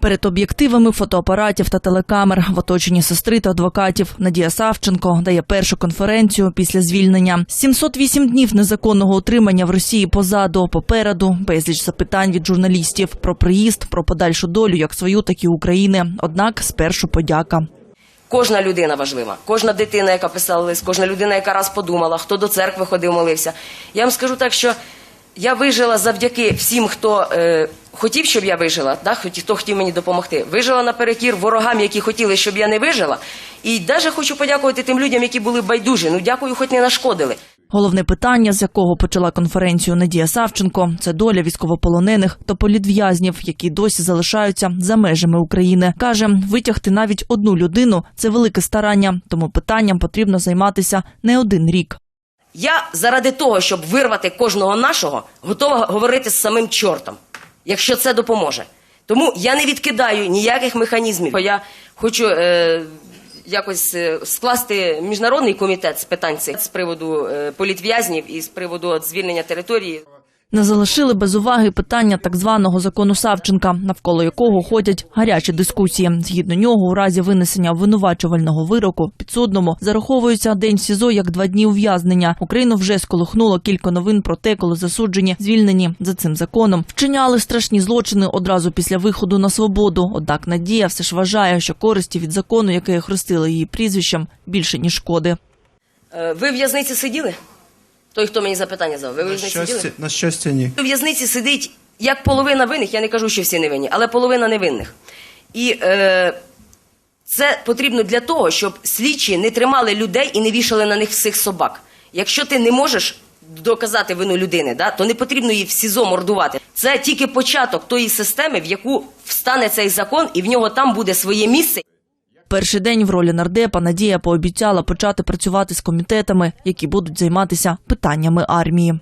Перед об'єктивами фотоапаратів та телекамер в оточенні сестри та адвокатів Надія Савченко дає першу конференцію після звільнення. 708 днів незаконного утримання в Росії позаду, попереду безліч запитань від журналістів про приїзд, про подальшу долю як свою, так і України. Однак спершу подяка. Кожна людина важлива, кожна дитина, яка писала лист, кожна людина, яка раз подумала, хто до церкви ходив, молився. Я вам скажу так, що я вижила завдяки всім, хто е, хотів, щоб я вижила, да, хто хотів мені допомогти. Вижила наперекір ворогам, які хотіли, щоб я не вижила. І навіть хочу подякувати тим людям, які були байдужі. Ну дякую, хоч не нашкодили. Головне питання, з якого почала конференцію Надія Савченко, це доля військовополонених та політв'язнів, які досі залишаються за межами України. каже, витягти навіть одну людину це велике старання, тому питанням потрібно займатися не один рік. Я заради того, щоб вирвати кожного нашого, готова говорити з самим чортом, якщо це допоможе. Тому я не відкидаю ніяких механізмів. Я хочу е, якось е, скласти міжнародний комітет з питань цих з приводу е, політв'язнів і з приводу от, звільнення території. Не залишили без уваги питання так званого закону Савченка, навколо якого ходять гарячі дискусії. Згідно нього, у разі винесення обвинувачувального вироку підсудному зараховується день СІЗО як два дні ув'язнення. Україну вже сколихнуло кілька новин про те, коли засуджені звільнені за цим законом. Вчиняли страшні злочини одразу після виходу на свободу. Однак Надія все ж вважає, що користі від закону, який хрестили її прізвищем, більше ніж шкоди. Е, ви в'язниці сиділи? Той, хто мені запитання задав, ви На в'язниці сиділи? на щастя, ні. У в'язниці сидить як половина винних, я не кажу, що всі невинні, але половина невинних. І е, це потрібно для того, щоб слідчі не тримали людей і не вішали на них всіх собак. Якщо ти не можеш доказати вину людини, да, то не потрібно її в СІЗО мордувати. Це тільки початок тої системи, в яку встане цей закон, і в нього там буде своє місце. Перший день в ролі нардепа Надія пообіцяла почати працювати з комітетами, які будуть займатися питаннями армії.